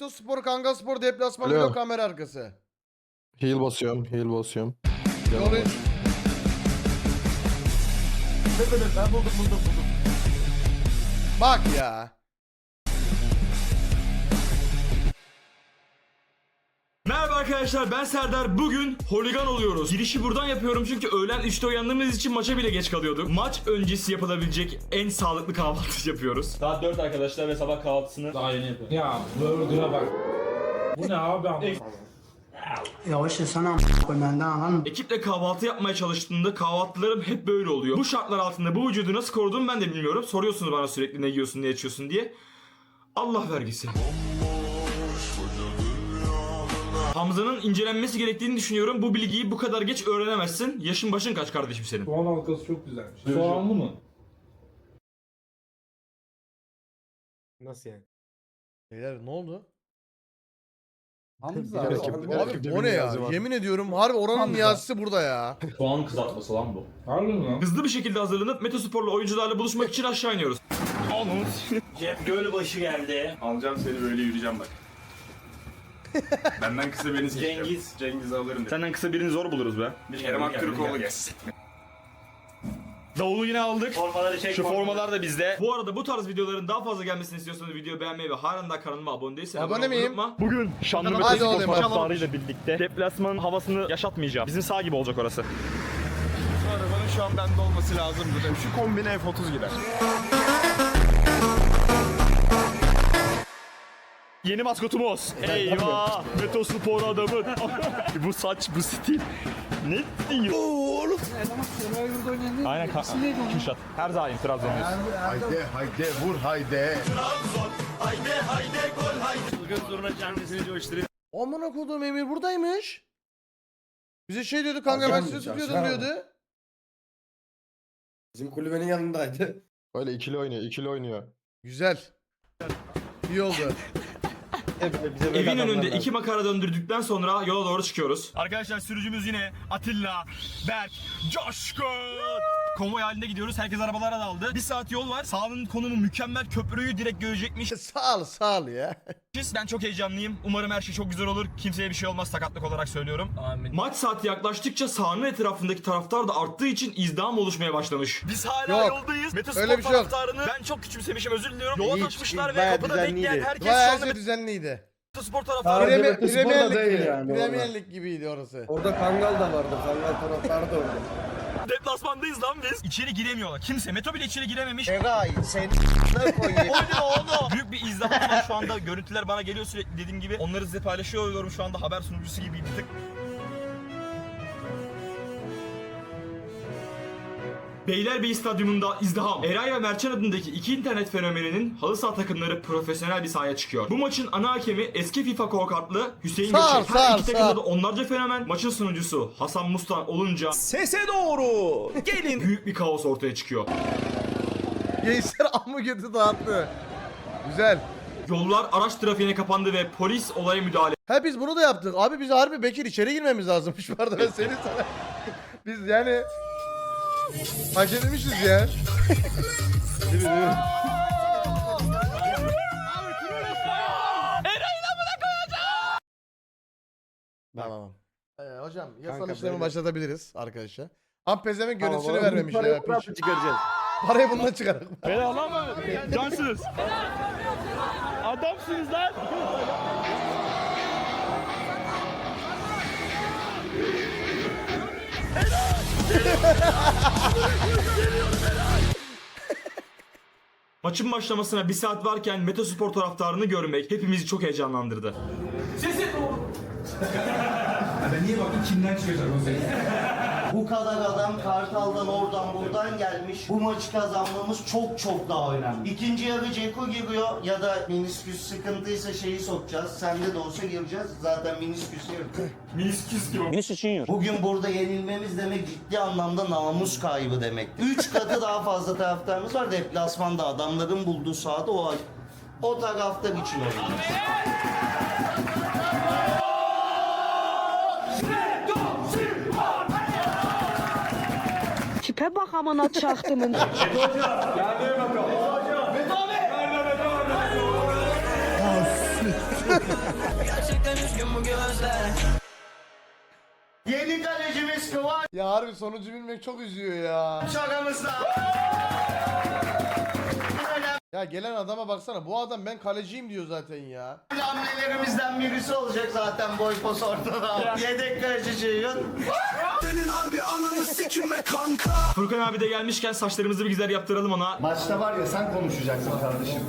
Metospor, Kangaspor deplasman Alo. vlog kamera arkası. Heal basıyorum, heal basıyorum. Yolu... Ben buldum buldum buldum. Bak ya. Arkadaşlar ben Serdar. Bugün holigan oluyoruz. Girişi buradan yapıyorum çünkü öğlen 3'te uyandığımız için maça bile geç kalıyorduk. Maç öncesi yapılabilecek en sağlıklı kahvaltı yapıyoruz. Saat 4 arkadaşlar ve sabah kahvaltısını daha yeni yapıyoruz. Ya burger'a bak. Bu ne abi ama? Yavaş yesene a**ına koy benden mı? Ekiple kahvaltı yapmaya çalıştığımda kahvaltılarım hep böyle oluyor. Bu şartlar altında bu vücudu nasıl koruduğumu ben de bilmiyorum. Soruyorsunuz bana sürekli ne yiyorsun ne içiyorsun diye. Allah vergisi. Hamza'nın incelenmesi gerektiğini düşünüyorum. Bu bilgiyi bu kadar geç öğrenemezsin. Yaşın başın kaç kardeşim senin? Soğan halkası çok güzelmiş. Soğanlı mı? Nasıl yani? Beyler ne oldu? Hamza Abi, abi. Abi bu ne ya? Yemin ediyorum harbi oranın niyazisi burada ya. Soğan kızartması lan bu. Harbi mi lan? Hızlı bir şekilde hazırlanıp Metospor'la oyuncularla buluşmak için aşağı iniyoruz. Cep Gölbaşı geldi. Alacağım seni böyle yürüyeceğim bak. Benden kısa beni seçeceğim. Cengiz. Cengiz'i alırım. Senden kısa birini zor buluruz be. Kerem Aktürkoğlu Gel, gelsin. Davulu yine aldık. Formaları çek. Şu formalar da bizde. Bu arada bu tarz videoların daha fazla gelmesini istiyorsanız videoyu beğenmeyi ve halen daha kanalıma abone değilseniz Abone miyim? unutma. Bugün Şanlı Hadi Metospor oğlum, hadi. taraftarıyla birlikte deplasmanın havasını yaşatmayacağım. Bizim sağ gibi olacak orası. Şu arabanın şu an bende olması lazım. dedim. Şu kombine F30 gider. Yeni maskotumuz. Eyvah! Metospor adamı. bu saç, bu stil. Ne diyor? Oğlum. Aynen ka- Kürşat. Her zaman Trabzon'dayız. Haydi, haydi, vur haydi. Amına koduğum Emir buradaymış. Bize şey diyordu kanka ben sizi tutuyordum diyordu. Bizim kulübenin yanındaydı. Böyle ikili oynuyor, ikili oynuyor. Güzel. İyi oldu. Evin önünde iki makara döndürdükten sonra yola doğru çıkıyoruz. Arkadaşlar sürücümüz yine Atilla, Berk, Coşkun. Konvoy halinde gidiyoruz. Herkes arabalara daldı. Bir saat yol var. Sağının konumu mükemmel. Köprüyü direkt görecekmişiz. sağ ol sağ ol ya. Ben çok heyecanlıyım. Umarım her şey çok güzel olur. Kimseye bir şey olmaz sakatlık olarak söylüyorum. Amin. Maç saati yaklaştıkça sahanın etrafındaki taraftar da arttığı için izdiham oluşmaya başlamış. Biz hala Yok. yoldayız. Metospor Öyle bir şey yok. taraftarını ben çok küçümsemişim özür diliyorum. Yola Hiç, taşmışlar ve bayağı kapıda bekleyen düzenliydi. herkes Bayağı şu her anda şey düzenliydi. Metospor taraftarı. Premier- Premier, Metospor da Premier Lig değil gibi. yani orada. Premier Lig gibiydi orası. Orada Kangal da vardı. Kangal taraftarı da orada. Deplasmandayız lan biz. İçeri giremiyorlar. Kimse. Meto bile içeri girememiş. Eray sen koyayım. Büyük bir izdiham var şu anda. Görüntüler bana geliyor sürekli dediğim gibi. Onları size paylaşıyor oluyorum şu anda haber sunucusu gibi bir tık. Beylerbeyi Stadyumunda izdiham. Eray ve Mertcan adındaki iki internet fenomeninin halı saha takımları profesyonel bir sahaya çıkıyor. Bu maçın ana hakemi eski FIFA korkatlı Hüseyin Sağ Göçek. sağ Her ol, iki sağ takımda da onlarca fenomen. Maçın sunucusu Hasan Mustan olunca Sese doğru. Gelin. büyük bir kaos ortaya çıkıyor. Gençler amma götü dağıttı. Güzel. Yollar araç trafiğine kapandı ve polis olaya müdahale Ha biz bunu da yaptık. Abi biz harbi Bekir içeri girmemiz lazımmış bu arada ben seni sana. biz yani hak etmişiz ya. Tamam. Ee, hocam yasal Kanka, işlemi böyle- başlatabiliriz arkadaşlar. Ama pezevenk görüntüsünü parayı ya. peş- çıkaracağız. Parayı bundan çıkaralım. Beni alamam. Cansınız. Adamsınız lan. Maçın başlamasına bir saat varken Metospor taraftarını görmek hepimizi çok heyecanlandırdı. Bu kadar adam Kartal'dan oradan buradan gelmiş. Bu maçı kazanmamız çok çok daha önemli. İkinci yarı Ceko giriyor ya da minisküs sıkıntıysa şeyi sokacağız. Sende de olsa gireceğiz. Zaten minisküsü yok. Minisküs gibi. Bugün burada yenilmemiz demek ciddi anlamda namus kaybı demek. Üç katı daha fazla taraftarımız var. Deplasmanda adamların bulduğu sahada o o taraftar için oynayacağız. Tipe bak amına çaktımın. Yeni kalecimiz Kıvanç Ya harbi sonucu bilmek çok üzüyor ya. aramızda. Ya gelen adama baksana bu adam ben kaleciyim diyor zaten ya. Hamlelerimizden birisi olacak zaten boy pos ortada. Yedek kaleci Ceyhun. Furkan abi de gelmişken saçlarımızı bir güzel yaptıralım ona. Maçta var ya sen konuşacaksın kardeşim.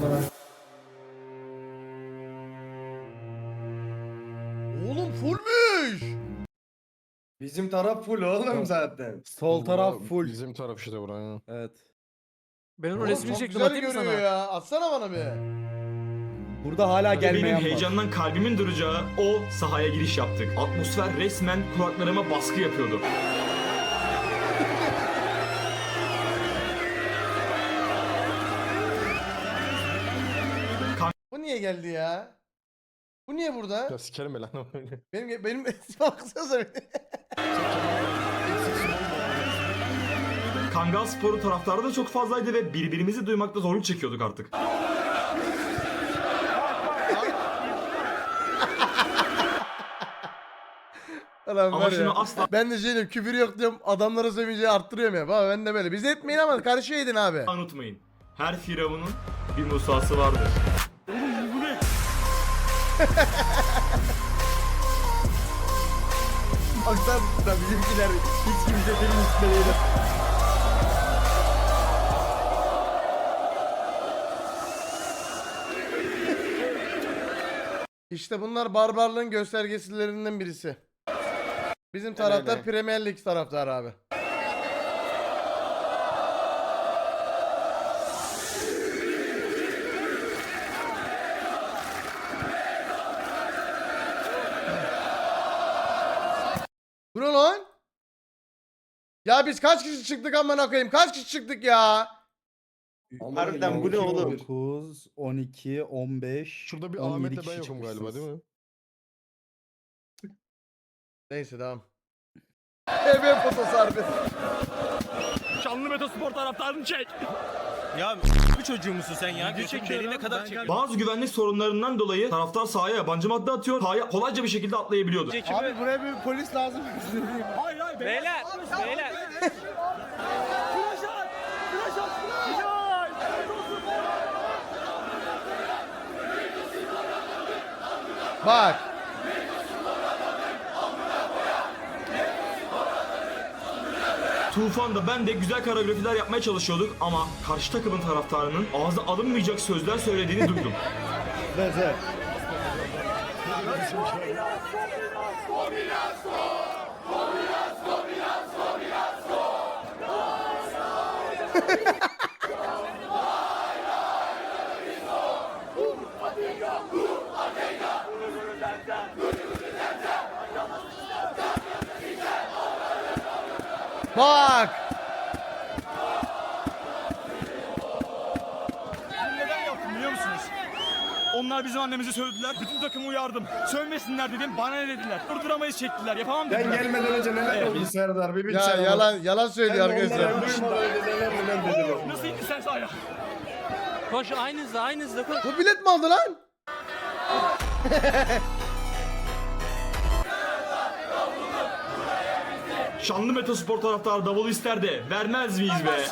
Oğlum fullmüş. Bizim taraf full oğlum zaten. Sol taraf full. Bizim taraf işte buraya. Evet. Ben onun Oğlum resmini çok çektim güzel atayım mı görüyor sana? ya. Atsana bana bir. Burada hala Benim gelmeyen var. heyecandan kalbimin duracağı o sahaya giriş yaptık. Atmosfer resmen kulaklarıma baskı yapıyordu. Bu niye geldi ya? Bu niye burada? Ya sikerim ben lan. Benim benim baksanıza bir. Kangal Sporu taraftarı da çok fazlaydı ve birbirimizi duymakta zorluk çekiyorduk artık. Ulan Ama var ya. şunu asla Ben de şey diyorum küfür yok diyorum adamlara sevinceyi arttırıyorum ya. Baba ben de böyle. Biz etmeyin ama karşı edin abi. unutmayın. Her firavunun bir Musa'sı vardır. Baksana da bizimkiler hiç kimse benim üstüne değil. İşte bunlar barbarlığın göstergesilerinden birisi. Bizim taraftar Premier Lig taraftarı abi. Bu ne lan? Ya biz kaç kişi çıktık amına koyayım? Kaç kişi çıktık ya? Harbiden bu ne oğlum? 9, 12, 15, Şurada bir 17 Ahmet'le ben yokum galiba değil mi? Neyse devam. Evet fotosu harbi. Şanlı Meto Spor taraftarını çek. Ya bir çocuğu musun sen ya? Göçek deliğine kadar çekiyor. Bazı güvenlik sorunlarından dolayı taraftar sahaya yabancı madde atıyor. Sahaya kolayca bir şekilde atlayabiliyordu. Abi buraya bir polis lazım. Beyler, beyler. Bak. Tufan da ben de güzel koreografiler yapmaya çalışıyorduk ama karşı takımın taraftarının ağza alınmayacak sözler söylediğini duydum. Vezir. Bak. Neden yaptım biliyor musunuz? Onlar bizim annemizi sövdüler. Bütün takımı uyardım. Sövmesinler dedim. Bana ne dediler? Durduramayız çektiler. Yapamam Ben dediler. gelmeden önce neler oldu Serdar bir. Ya yalan yalan söylüyor arkadaşlar. Nasıl indin sen sahaya? Koş aynı hızla, aynı hızla koş. Bu bilet mi aldı lan? Şanlı Metospor taraftarı davulu ister de vermez miyiz be?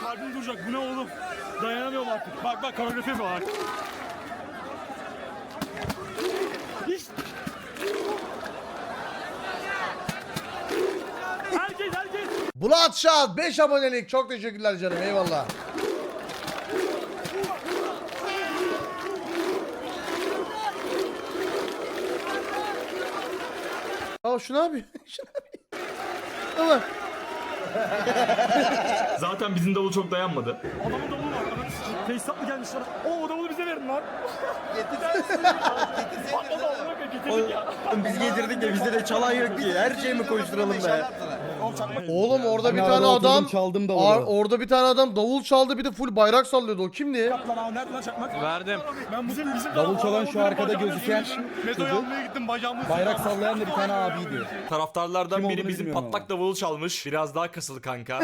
Kalbim duracak. Bu ne oğlum? Dayanamıyorum artık. Bak bak koreografi var. Bulat Şahat 5 abonelik. Çok teşekkürler canım. Eyvallah. Aa şunu abi. Şunu abi. Zaten bizim davul çok dayanmadı. Adamın davulu var. Sikeyim. Tesisat mı gelmişler? Oo davulu bize verin lan. Patladı amına koyayım, getirdik ya. Biz getirdik ya bizde de çalan yok ki. Her şeyi mi koşturalım be? Oğlum orada bir Ben tane arada oturdum, adam çaldım da Ar- orada. bir tane adam davul çaldı bir de full bayrak sallıyordu. O kimdi? Lan abi nerede lan çakmak? Verdim. Ben bizim bizim Davul çalan şu arkada gözüken çocuk. almaya gittim bacağımı Bayrak sallayan da bir tane abiydi. Taraftarlardan Kim biri olduğunu bizim bilmiyorum patlak davulu çalmış. Biraz daha kasılı kanka.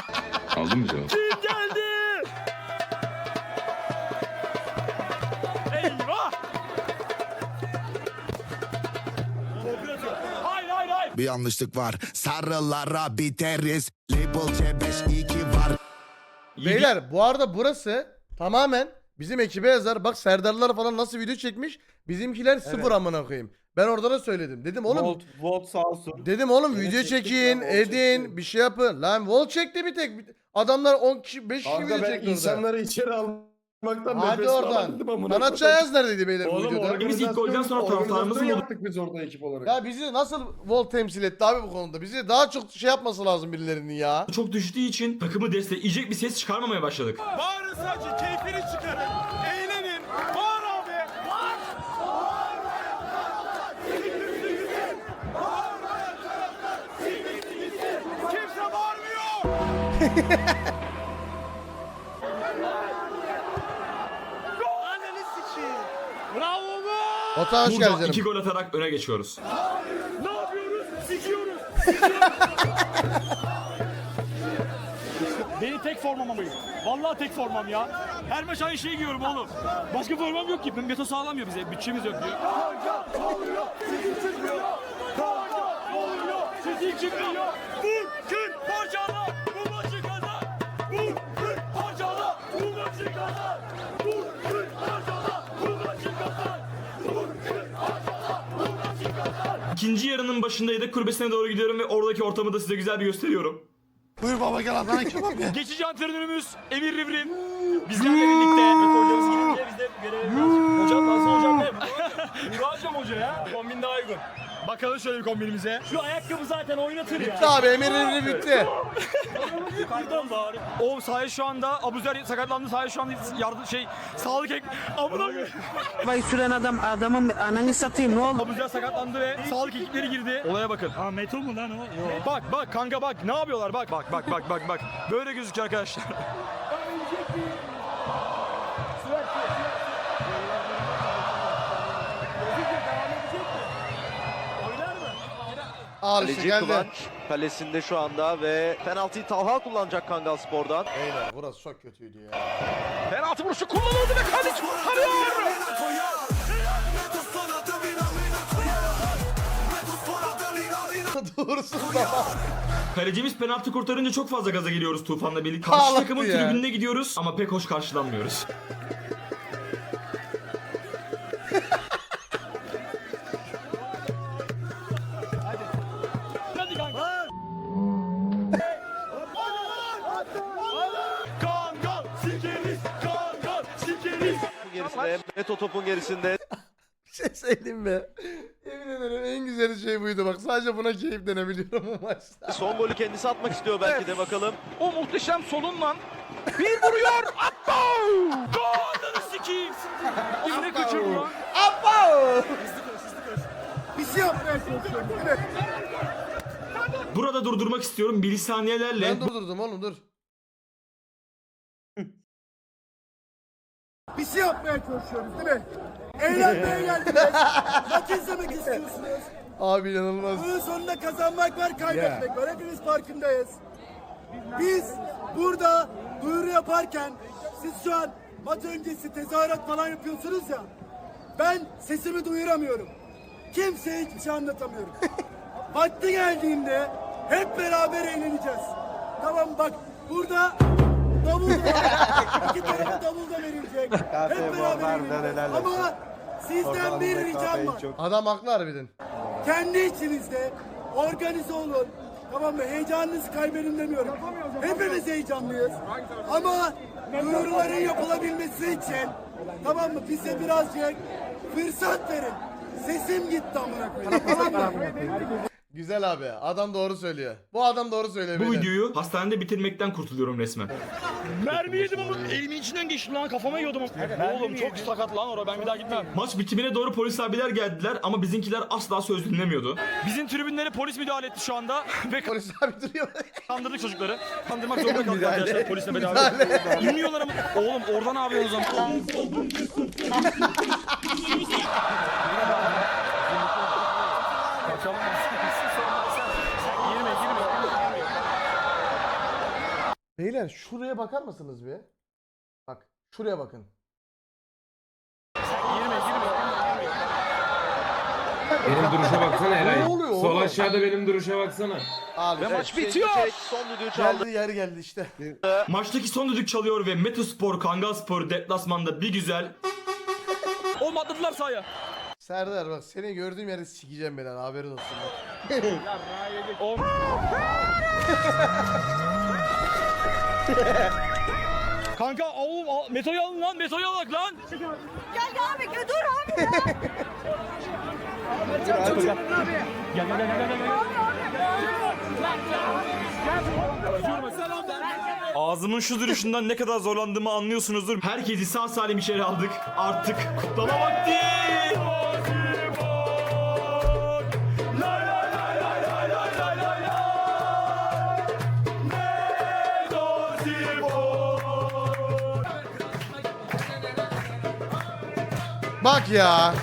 Aldın mı cevap? Kim geldi? Bir yanlışlık var. Sarılara biteriz. Label C5 iyi ki var. Beyler bu arada burası tamamen bizim ekibe yazar. Bak Serdarlar falan nasıl video çekmiş. Bizimkiler sıfır amına koyayım. Ben orada da söyledim. Dedim oğlum Volt, Volt sağ olsun. dedim oğlum Yine video çektik çekin, lan, edin, çekti. bir şey yapın. Lan Vol çekti bir tek. Adamlar 10 kişi 5 kişi video ben çekti orada. insanları içeri almaktan Hadi nefes oradan. alamadım amına Sanatçı koyayım. Ayaz neredeydi beyler bu Oğlum videoda? Biz ilk golden sonra organizasyon- taraftarımızı organizasyon bulduk. yaptık biz orada ekip olarak. Ya bizi nasıl Vol temsil etti abi bu konuda? Bizi daha çok şey yapması lazım birilerinin ya. çok düştüğü için takımı destekleyecek bir ses çıkarmamaya başladık. Bağırın sadece keyfini çıkarın. Eğlenin. Bağır abi. Kimse bağırmıyor. Batuhan hoş geldin Burada canım. iki gol atarak öne geçiyoruz. Ne yapıyoruz? Sikiyoruz. Benim tek formam amayım. Vallahi tek formam ya. Her maç aynı şeyi giyiyorum oğlum. Başka formam yok ki. Meto sağlamıyor bize. Bütçemiz yok diyor. Sizin çıkmıyor. Parçala. Bu maçı kazan. Kır, parçala. Bu maçı kazan. Kır, parçala. Bu maçı kazan. İkinci yarının başındaydık. Kulübesine doğru gidiyorum ve oradaki ortamı da size güzel bir gösteriyorum. Buyur baba gel Adana kebap ye. Geçici antrenörümüz Emir Rivrim. Bizlerle birlikte. Hocamız gidince biz de görevimiz. Hocam nasıl hocam ne? Muratcam hoca ya. Kombin daha uygun. Bakalım şöyle bir kombinimize. Şu ayakkabı zaten oynatır ya. Bitti abi Emir Emir bitti. Yukarıdan bağırıyor. O sahaya şu anda Abuzer sakatlandı. Sahaya şu anda yardım şey sağlık ek. Amına. Bay süren adam adamın ananı satayım ne oldu? Abuzer sakatlandı ve sağlık ekipleri girdi. Olaya bakın. Ha metal mu lan o? Bak bak kanka bak ne yapıyorlar bak bak bak bak bak bak. Böyle gözüküyor arkadaşlar. Al işte geldi. kalesinde şu anda ve penaltıyı Talha kullanacak Kangal Spor'dan. Beyler burası çok kötüydü ya. Penaltı vuruşu kullanıldı ve Kaliç kurtarıyor. Doğrusu da. Kalecimiz penaltı kurtarınca çok fazla gaza geliyoruz Tufan'la birlikte. Karşı Ağlattı takımın ya. tribününe gidiyoruz ama pek hoş karşılanmıyoruz. Topun gerisinde. Bir şey söyleyeyim mi? Yemin ederim en güzel şey buydu bak. Sadece buna keyiflenebiliyorum bu maçta. Son golü kendisi atmak istiyor belki de bakalım. O muhteşem solunla bir vuruyor. Atto! Kangal'ı sikeyim. Yine kaçırıyor. Burada durdurmak istiyorum milisaniyelerle. Ben durdurdum oğlum dur. Bir şey yapmaya çalışıyoruz değil mi? Eğlenmeye geldiniz. Maç izlemek istiyorsunuz. Abi inanılmaz. Bunun sonunda kazanmak var, kaybetmek var. Hepimiz farkındayız. Biz burada duyuru yaparken siz şu an maç öncesi tezahürat falan yapıyorsunuz ya. Ben sesimi duyuramıyorum. Kimseye hiçbir şey anlatamıyorum. Vakti geldiğinde hep beraber eğleneceğiz. Tamam bak burada davul var. İki tarafa davul da verilecek. Hep beraber eğleneceğiz. Ama sizden bir ricam var. Adam haklı harbiden. Kendi içinizde organize olun. Tamam mı? Heyecanınızı kaybedin demiyorum. Hepimiz heyecanlıyız. Ama duyuruların yapılabilmesi için tamam mı? Bize birazcık fırsat verin. Sesim gitti amına koyayım. Tamam mı? Güzel abi. Adam doğru söylüyor. Bu adam doğru söylüyor. Bu beyler. videoyu hastanede bitirmekten kurtuluyorum resmen. Mermi yedim ama elimin içinden geçti lan kafama yiyordum. Oğlum çok sakat lan orada ben bir daha gitmem. Maç bitimine doğru polis abiler geldiler ama bizimkiler asla söz dinlemiyordu. Bizim tribünlere polis müdahale etti şu anda ve Polis abi duruyor. kandırdık çocukları. Kandırmak zorunda kaldık arkadaşlar polisle beraber. İnmiyorlar ama. Oğlum orada ne yapıyorsun o zaman? Girme Beyler şuraya bakar mısınız bir? Bak şuraya bakın. Girme girme. Benim duruşa baksana Eray. Ne oluyor oğlum. aşağıda benim duruşa baksana. Abi Ve maç bitiyor. Son düdüğü çaldı. geldi yer geldi işte. Maçtaki son düdük çalıyor ve Metospor Kangalspor deplasmanda bir güzel Oğlum atladılar sahaya. Serdar bak seni gördüğüm yerde sikeceğim ben ha, haberin olsun. bak. Kanka oğlum al- Meto'yu alın lan Meto'yu alın lan. Gel abi gel dur abi ya. Gel gel gel gel gel. Ağzımın şu duruşundan ne kadar zorlandığımı anlıyorsunuzdur. Herkesi sağ salim içeri aldık. Artık kutlama vakti. Bak ya.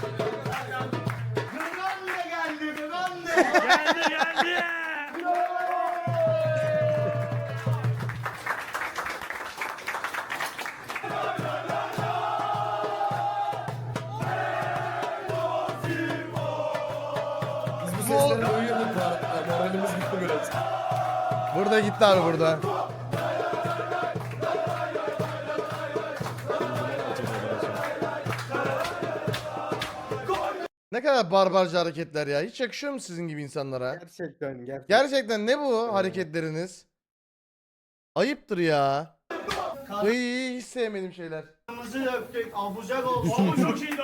Biz bu sesleri duyuyorduk var. Moralimiz biraz. Burada gitti abi burada. Ne kadar barbarca hareketler ya. Hiç yakışıyor mu sizin gibi insanlara? Gerçekten gerçekten. Gerçekten ne bu hareketleriniz? Ayıptır ya. Iy, hiç sevmediğim şeyler. Kırmızı döktük. Abucak olsun. Ama çok iyiydi.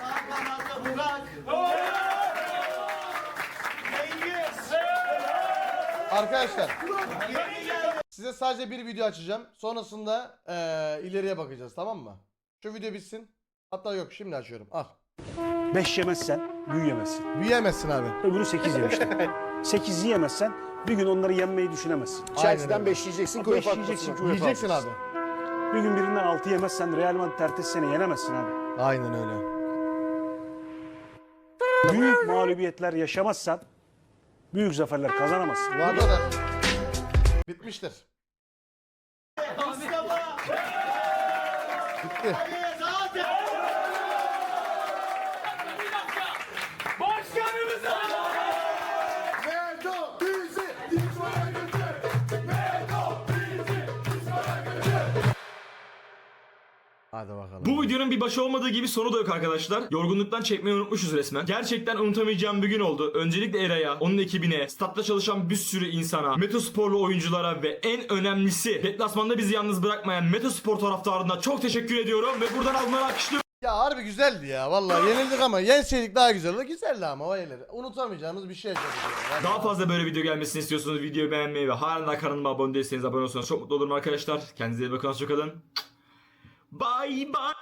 Sağ kanatta Burak. Cengiz. Arkadaşlar size sadece bir video açacağım. Sonrasında eee, ileriye bakacağız tamam mı? Şu video bitsin. Hatta yok şimdi açıyorum. Al. 5 yemezsen büyüyemezsin. Büyüyemezsin abi. Öbürü 8 yemiştir. 8 yiyemezsen bir gün onları yenmeyi düşünemezsin. Chelsea'den öyle. 5 yiyeceksin ki 5 UEFA yiyeceksin Yiyeceksin abi. Bir gün birinden 6 yemezsen Real Madrid ertesi sene yenemezsin abi. Aynen öyle. Büyük mağlubiyetler yaşamazsan büyük zaferler kazanamazsın. Bu arada bitmiştir. Mustafa. Bitti. Hadi bakalım. Bu videonun bir başı olmadığı gibi sonu da yok arkadaşlar. Yorgunluktan çekmeyi unutmuşuz resmen. Gerçekten unutamayacağım bir gün oldu. Öncelikle Eray'a, onun ekibine, statta çalışan bir sürü insana, Metosporlu oyunculara ve en önemlisi deplasmanda bizi yalnız bırakmayan Metospor taraftarına çok teşekkür ediyorum ve buradan almaları alkışlıyorum. Ya harbi güzeldi ya. Vallahi yenildik ama yenseydik daha güzel olurdu. Güzeldi ama o eğlenir. Unutamayacağımız bir şey yaşadık. yani. Daha fazla böyle video gelmesini istiyorsanız videoyu beğenmeyi ve hala kanalıma abone değilseniz abone olursanız çok mutlu olurum arkadaşlar. Kendinize iyi bakın, hoşçakalın. Bye bye.